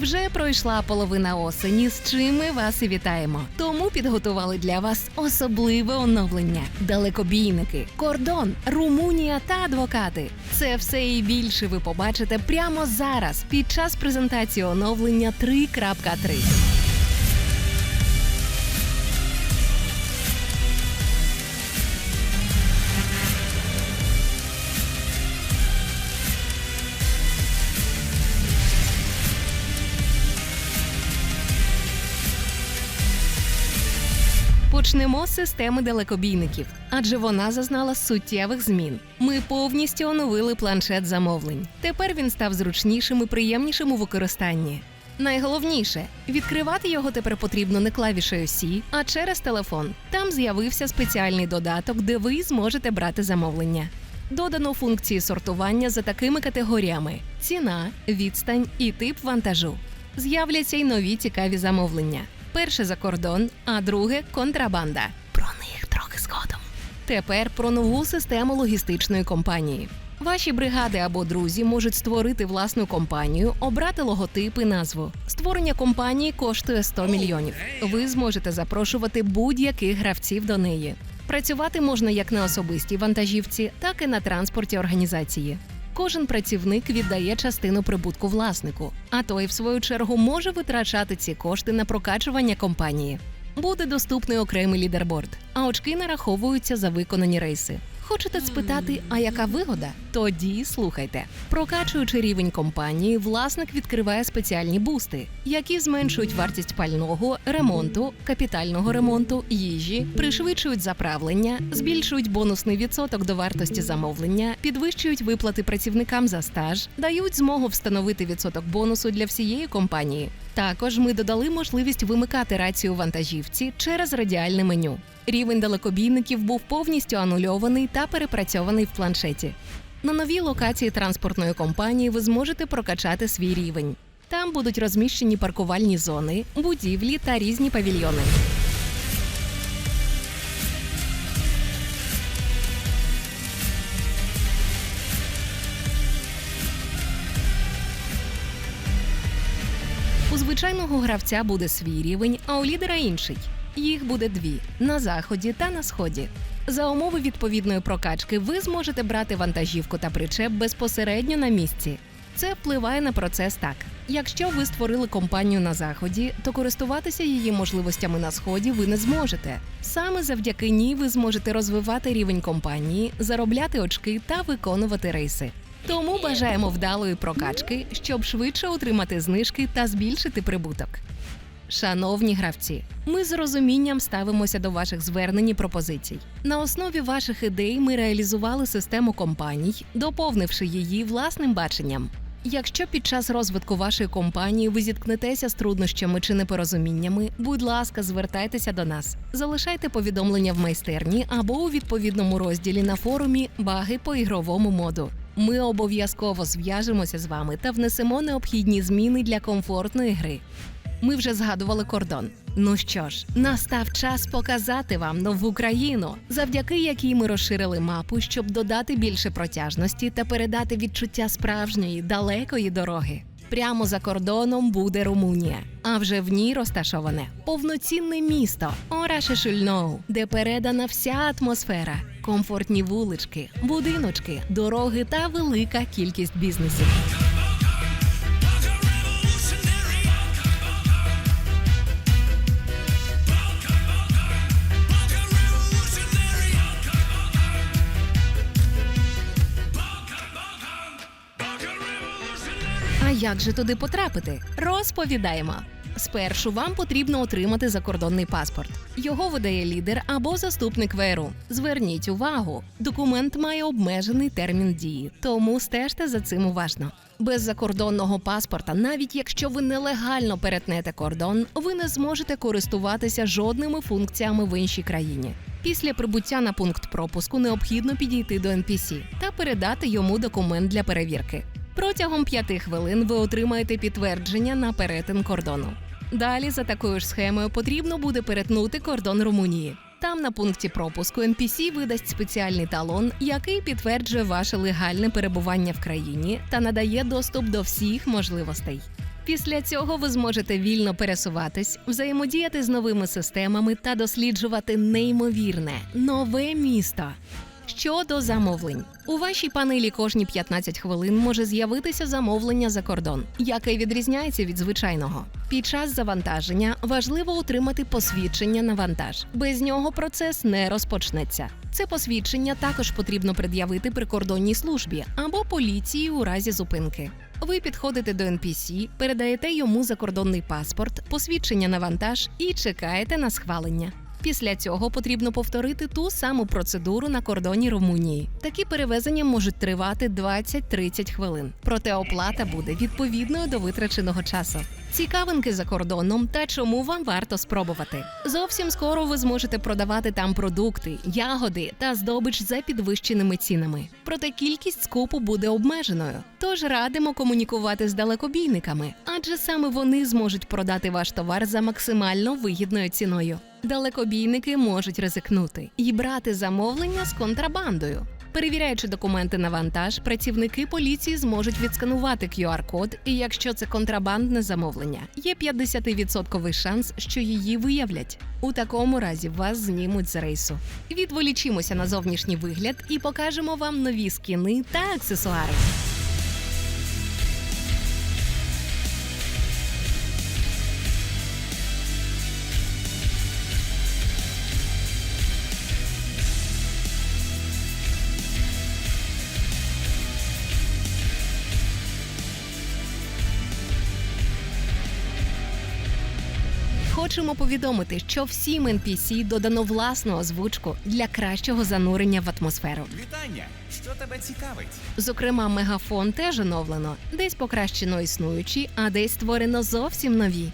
Вже пройшла половина осені, з чим ми вас і вітаємо. Тому підготували для вас особливе оновлення: далекобійники, кордон, Румунія та адвокати. Це все і більше ви побачите прямо зараз під час презентації оновлення 3.3. Почнемо з системи далекобійників, адже вона зазнала суттєвих змін. Ми повністю оновили планшет замовлень. Тепер він став зручнішим і приємнішим у використанні. Найголовніше відкривати його тепер потрібно не клавішею Сі, а через телефон. Там з'явився спеціальний додаток, де ви зможете брати замовлення. Додано функції сортування за такими категоріями: ціна, відстань і тип вантажу. З'являться й нові цікаві замовлення. Перше за кордон, а друге контрабанда. Про них трохи згодом. Тепер про нову систему логістичної компанії. Ваші бригади або друзі можуть створити власну компанію, обрати логотип і назву. Створення компанії коштує 100 мільйонів. Ви зможете запрошувати будь-яких гравців до неї. Працювати можна як на особистій вантажівці, так і на транспорті організації. Кожен працівник віддає частину прибутку власнику, а той, в свою чергу, може витрачати ці кошти на прокачування компанії. Буде доступний окремий лідерборд, а очки нараховуються за виконані рейси. Хочете спитати, а яка вигода? Тоді слухайте. Прокачуючи рівень компанії, власник відкриває спеціальні бусти, які зменшують вартість пального, ремонту, капітального ремонту, їжі, пришвидшують заправлення, збільшують бонусний відсоток до вартості замовлення, підвищують виплати працівникам за стаж, дають змогу встановити відсоток бонусу для всієї компанії. Також ми додали можливість вимикати рацію вантажівці через радіальне меню. Рівень далекобійників був повністю анульований та перепрацьований в планшеті. На новій локації транспортної компанії ви зможете прокачати свій рівень. Там будуть розміщені паркувальні зони, будівлі та різні павільйони. Звичайного гравця буде свій рівень, а у лідера інший. Їх буде дві на заході та на сході. За умови відповідної прокачки ви зможете брати вантажівку та причеп безпосередньо на місці. Це впливає на процес так. Якщо ви створили компанію на заході, то користуватися її можливостями на сході ви не зможете. Саме завдяки ній ви зможете розвивати рівень компанії, заробляти очки та виконувати рейси. Тому бажаємо вдалої прокачки, щоб швидше отримати знижки та збільшити прибуток. Шановні гравці, ми з розумінням ставимося до ваших звернень і пропозицій. На основі ваших ідей ми реалізували систему компаній, доповнивши її власним баченням. Якщо під час розвитку вашої компанії ви зіткнетеся з труднощами чи непорозуміннями, будь ласка, звертайтеся до нас. Залишайте повідомлення в майстерні або у відповідному розділі на форумі Баги по ігровому моду. Ми обов'язково зв'яжемося з вами та внесемо необхідні зміни для комфортної гри. Ми вже згадували кордон. Ну що ж, настав час показати вам нову країну, завдяки якій ми розширили мапу, щоб додати більше протяжності та передати відчуття справжньої далекої дороги. Прямо за кордоном буде Румунія, а вже в ній розташоване повноцінне місто Орашешульноу, де передана вся атмосфера, комфортні вулички, будиночки, дороги та велика кількість бізнесів. А як же туди потрапити? Розповідаємо. Спершу вам потрібно отримати закордонний паспорт. Його видає лідер або заступник ВРУ. Зверніть увагу, документ має обмежений термін дії, тому стежте за цим уважно. Без закордонного паспорта, навіть якщо ви нелегально перетнете кордон, ви не зможете користуватися жодними функціями в іншій країні. Після прибуття на пункт пропуску необхідно підійти до NPC та передати йому документ для перевірки. Протягом п'яти хвилин ви отримаєте підтвердження на перетин кордону. Далі за такою ж схемою потрібно буде перетнути кордон Румунії. Там на пункті пропуску NPC видасть спеціальний талон, який підтверджує ваше легальне перебування в країні та надає доступ до всіх можливостей. Після цього ви зможете вільно пересуватись, взаємодіяти з новими системами та досліджувати неймовірне нове місто. Щодо замовлень, у вашій панелі кожні 15 хвилин може з'явитися замовлення за кордон, яке відрізняється від звичайного. Під час завантаження важливо отримати посвідчення на вантаж. Без нього процес не розпочнеться. Це посвідчення також потрібно пред'явити прикордонній службі або поліції у разі зупинки. Ви підходите до NPC, передаєте йому закордонний паспорт, посвідчення на вантаж і чекаєте на схвалення. Після цього потрібно повторити ту саму процедуру на кордоні Румунії. Такі перевезення можуть тривати 20-30 хвилин. Проте оплата буде відповідною до витраченого часу. Цікавинки за кордоном та чому вам варто спробувати. Зовсім скоро ви зможете продавати там продукти, ягоди та здобич за підвищеними цінами. Проте кількість скупу буде обмеженою. Тож радимо комунікувати з далекобійниками, адже саме вони зможуть продати ваш товар за максимально вигідною ціною. Далекобійники можуть ризикнути і брати замовлення з контрабандою. Перевіряючи документи на вантаж, працівники поліції зможуть відсканувати QR-код, і якщо це контрабандне замовлення, є 50% шанс, що її виявлять. У такому разі вас знімуть з рейсу. Відволічимося на зовнішній вигляд і покажемо вам нові скіни та аксесуари. Хочемо повідомити, що всім NPC додано власну озвучку для кращого занурення в атмосферу. Вітання! Що тебе цікавить? Зокрема, мегафон теж оновлено, десь покращено існуючі, а десь створено зовсім нові.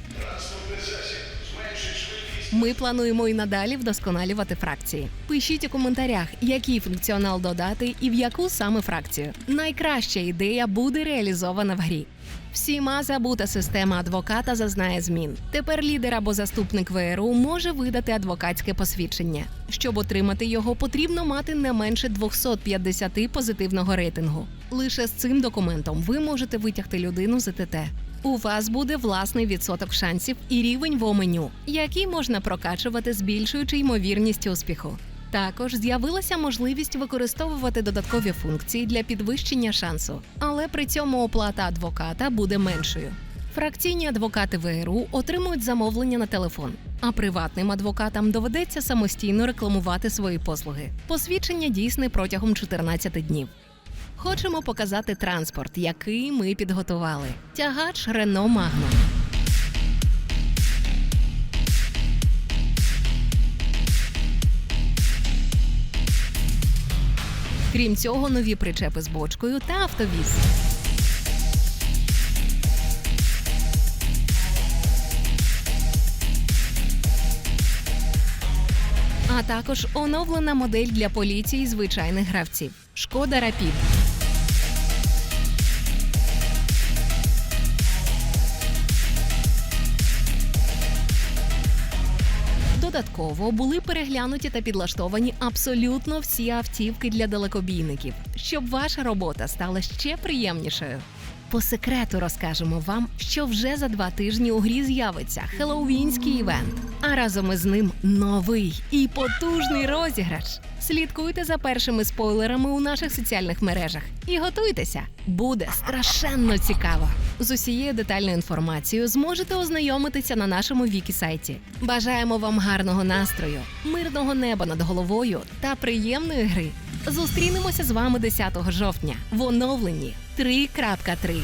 Ми плануємо і надалі вдосконалювати фракції. Пишіть у коментарях, який функціонал додати і в яку саме фракцію. Найкраща ідея буде реалізована в грі. Всіма забута система адвоката зазнає змін. Тепер лідер або заступник ВРУ може видати адвокатське посвідчення. Щоб отримати його, потрібно мати не менше 250 позитивного рейтингу. Лише з цим документом ви можете витягти людину з ІТТ. У вас буде власний відсоток шансів і рівень в меню, який можна прокачувати, збільшуючи ймовірність успіху. Також з'явилася можливість використовувати додаткові функції для підвищення шансу, але при цьому оплата адвоката буде меншою. Фракційні адвокати ВРУ отримують замовлення на телефон, а приватним адвокатам доведеться самостійно рекламувати свої послуги. Посвідчення дійсне протягом 14 днів. Хочемо показати транспорт, який ми підготували. Тягач Рено Магно. Крім цього, нові причепи з бочкою та автовіз. А також оновлена модель для поліції звичайних гравців Шкода Рапід. Додатково були переглянуті та підлаштовані абсолютно всі автівки для далекобійників, щоб ваша робота стала ще приємнішою. По секрету розкажемо вам, що вже за два тижні у грі з'явиться хеллоуінський івент, а разом із ним новий і потужний розіграш. Слідкуйте за першими спойлерами у наших соціальних мережах і готуйтеся, буде страшенно цікаво. З усією детальною інформацією зможете ознайомитися на нашому вікі сайті. Бажаємо вам гарного настрою, мирного неба над головою та приємної гри. Зустрінемося з вами 10 жовтня в оновленні 3.3.